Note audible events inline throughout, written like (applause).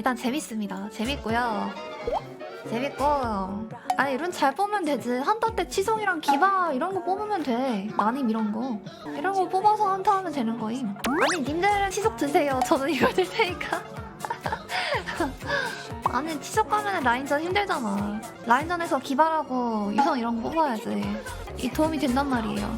일단 재밌습니다. 재밌고요. 재밌고. 아니 룬 잘 뽑으면 되지. 한타 때 치성이랑 기바 이런 거 뽑으면 돼. 나님 이런 거. 이런 거 뽑아서 한타 하면 되는 거임. 아니 님들은 치석 드세요. 저는 (laughs) 이거 들 테니까. (laughs) 아니 치석 가면 라인전 힘들잖아. 라인전에서 기바라고 유성 이런 거 뽑아야지. 이 도움이 된단 말이에요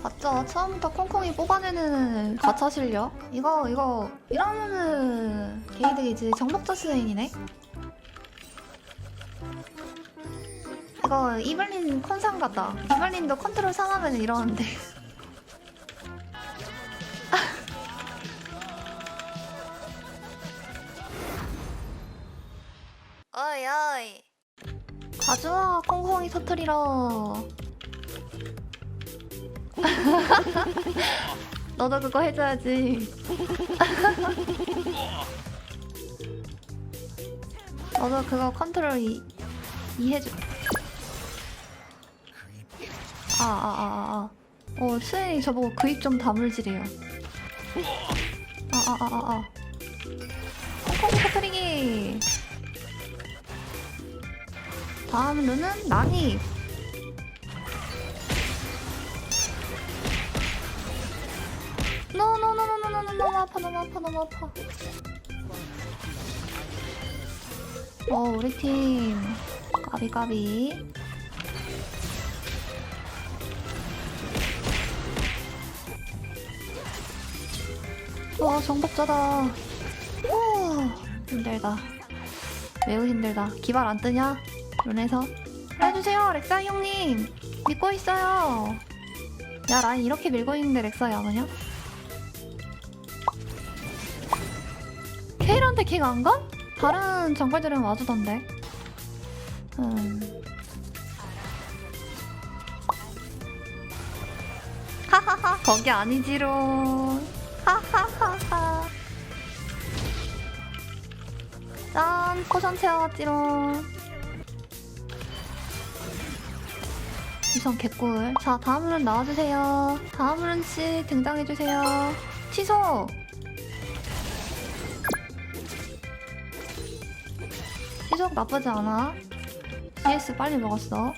봤죠? 처음부터 콩콩이 뽑아내는 가차 실력. 이거 이거 이러면은 게이득이지. 정복자 스웨인이네. 이거 이블린 컨상 같다. 이블린도 컨트롤 상하면 이러는데. (laughs) 어이 어이. 가져와 콩콩이 터트리러. (laughs) 너도 그거 해줘야지. (laughs) 너도 그거 컨트롤 이, 이해줘. 아, 아, 아, 아, 아. 어, 수현이 저보고 그 입 좀 다물지래요. 아, 아, 아, 아, 아. 콩콩이 터트리기. 다음 루는 난입. 노노노노노노노 너무 아파 너무 아파 너무 아파. 어 우리 팀. 까비 까비. 와 정복자다. 오 힘들다. 매우 힘들다. 기발 안 뜨냐? 룬에서? 해주세요 렉사 형님. 믿고 있어요. 야 라인 이렇게 밀고 있는데 렉사야 안 오냐? 케일한테 킹안 가? 다른 정글들은 와주던데. 음. 하하하 거기 아니지롱. 하하하하. 짠 포션 채워왔지롱. 우선 개꿀. 자 다음 은 나와주세요. 다음 은씨 등장해주세요. 취소. 나쁘지 않아. CS 빨리 먹었어.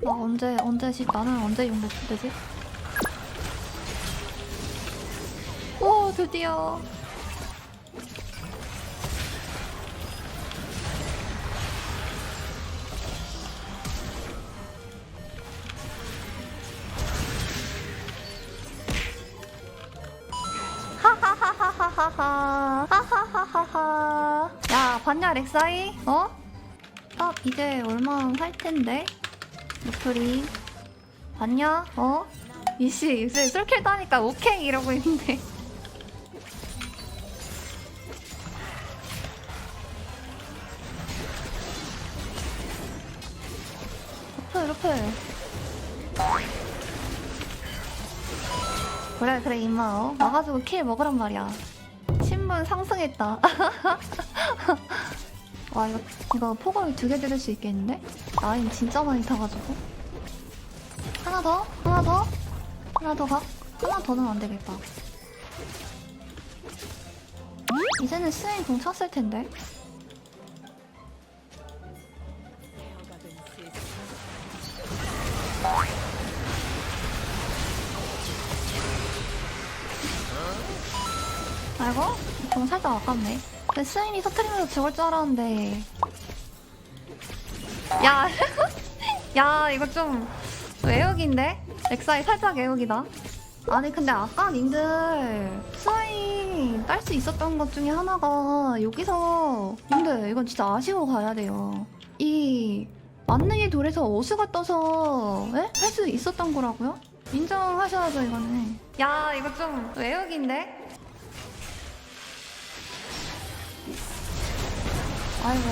나 언제 언제 시 나는 언제 용도 되지? 오 드디어. 하하하하하하 하 하하하하 야 봤냐 렉사이? 어? 딱 이제 얼마 살 텐데 목소리 봤냐? 어? 이씨 요새 술킬 따니까 오케이 이러고 있는데 루프 루프 그래 그래 임마 어? 와가지고 킬 먹으란 말이야 신분 상승했다 (laughs) 와 이거 이거 포괄 두개 들을 수 있겠는데? 라인 진짜 많이 타가지고 하나 더? 하나 더? 하나 더 가? 하나 더는 안 되겠다 이제는 스웨인 공 찼을 텐데 아이고 공 살짝 아깝네 근데 스웨인이 터트리면서 죽을 줄 알았는데 야, (laughs) 야 이거 좀 외역인데? 엑사이 살짝 외역이다. 아니 근데 아까 님들 스와인 딸수 있었던 것 중에 하나가 여기서 근데 이건 진짜 아쉬워 가야 돼요. 이 만능의 돌에서 어수가 떠서 할 수 있었던 거라고요? 인정하셔야죠 이거는. 야 이거 좀 외역인데? 아이고.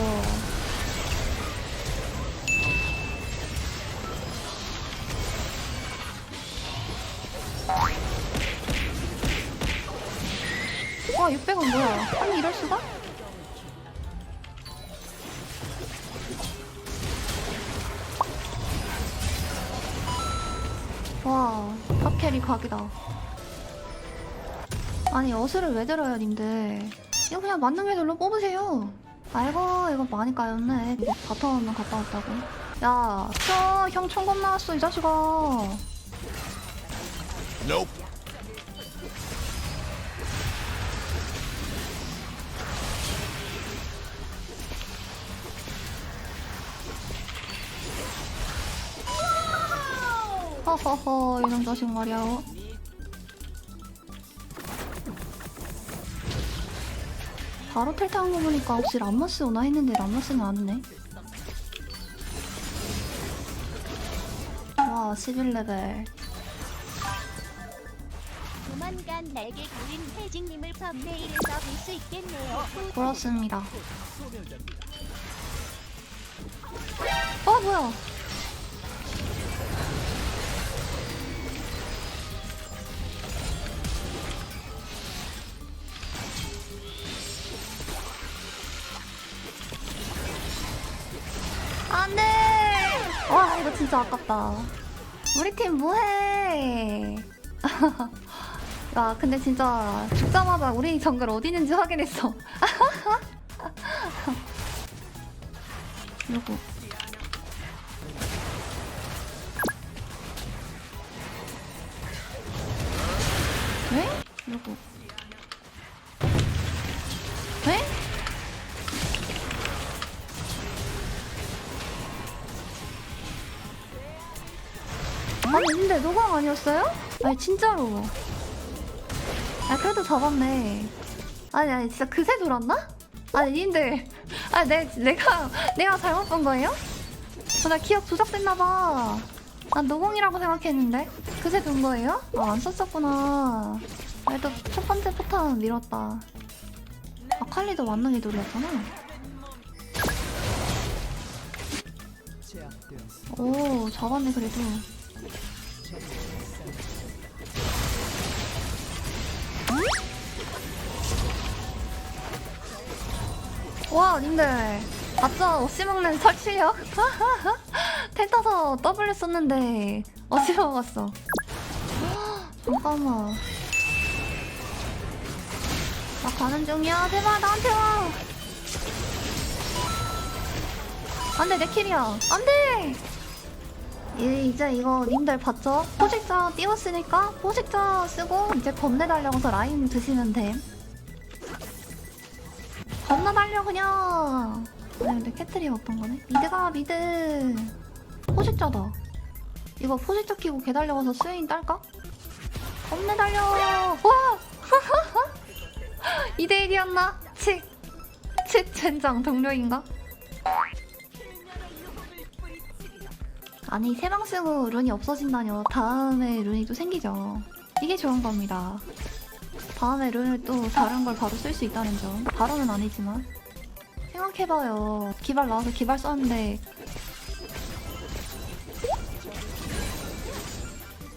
와, 600원 뭐야? 아니, 이럴 수가? 와, 탑캐리 각이다. 아니, 어스를 왜 들어요, 님들. 이거 그냥 맞는 게 절로 뽑으세요. 아이고 이거 많이 까였네. 이거 바텀만 갔다 왔다고. 야, 저, 형 총검 나왔어 이 자식아. Nope. 허허허 이런 자식 말이야. 바로 탈퇴한 거 보니까 혹시 람머스 오나 했는데 람머스는 아니네. 와 11레벨. 조만간 날개 그린 혜진님을 펌네일에서 볼 수 있겠네요. 그렇습니다. 어 뭐야? 와 이거 진짜 아깝다. 우리 팀 뭐해? (laughs) 야 근데 진짜 죽자마자 우리 정글 어디 있는지 확인했어. 이러고 왜? 이 근데 노광 아니었어요? 아니 진짜로. 아 그래도 잡았네. 아니 아니 진짜 그새 돌았나? 아니 님들. (laughs) 아니 내, 내가 내가 잘못 본 거예요? 어, 나 기억 조작됐나봐. 난 노공이라고 생각했는데 그새 돈 거예요? 아, 안 썼었구나. 그래도 첫 번째 포탄 밀었다. 아 칼리도 만능이 돌렸잖아 오 잡았네 그래도 와 님들 봤죠? 없이 먹는 설치력? (laughs) 텔 타서 W 썼는데 어찌 먹었어 잠깐만 나 가는 중이야 제발 나한테 와 안돼 내 킬이야 안돼 이- 이제 이거 님들 봤죠? 포식자 띄웠으니까 포식자 쓰고 이제 범내 달려가서 라인 드시면 됨 겁나 달려 그냥 아니 근데 캐틀이 어떤 거네? 미드가 미드 포식자다 이거 포식자 키고 개 달려가서 스웨인 딸까? 겁나 달려 와 2대1이었나? 칙! 칙 젠장 동료인가? 아니 세방 쓰고 룬이 없어진다뇨 다음에 룬이 또 생기죠 이게 좋은 겁니다 다음에 룬을 또 다른 걸 바로 쓸 수 있다는 점. 바로는 아니지만. 생각해봐요. 기발 나와서 기발 썼는데.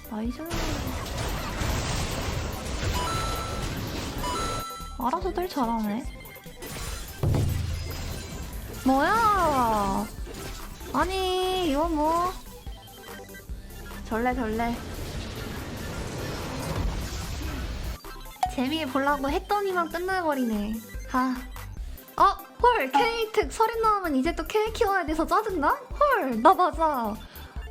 나이스. 알아서들 잘하네. 뭐야? 아니, 이거 뭐. 절레, 절레. 재미 보려고 했더니만 끝나버리네. 아. 어? 헐, 케이특 서린 나오면 이제 또 케이 키워야 돼서 짜증나? 헐, 나 맞아.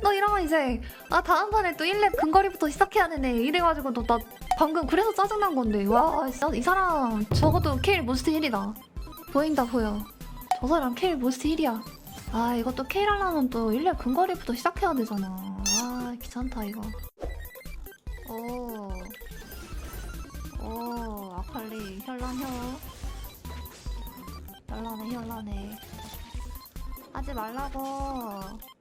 너 이러면 이제, 아, 다음 판에 또 1렙 근거리부터 시작해야 되네. 이래가지고 너, 나 방금 그래서 짜증난 건데. 와, 진짜 이 사람 적어도 케일 모스트 1이다. 보인다, 보여. 저 사람 케일 모스트 1이야. 아, 이것도 케일 하려면 또 1렙 근거리부터 시작해야 되잖아. 아, 귀찮다, 이거. 오. 오, 아칼리 현란혀. 현란해, 현란해. 하지 말라고.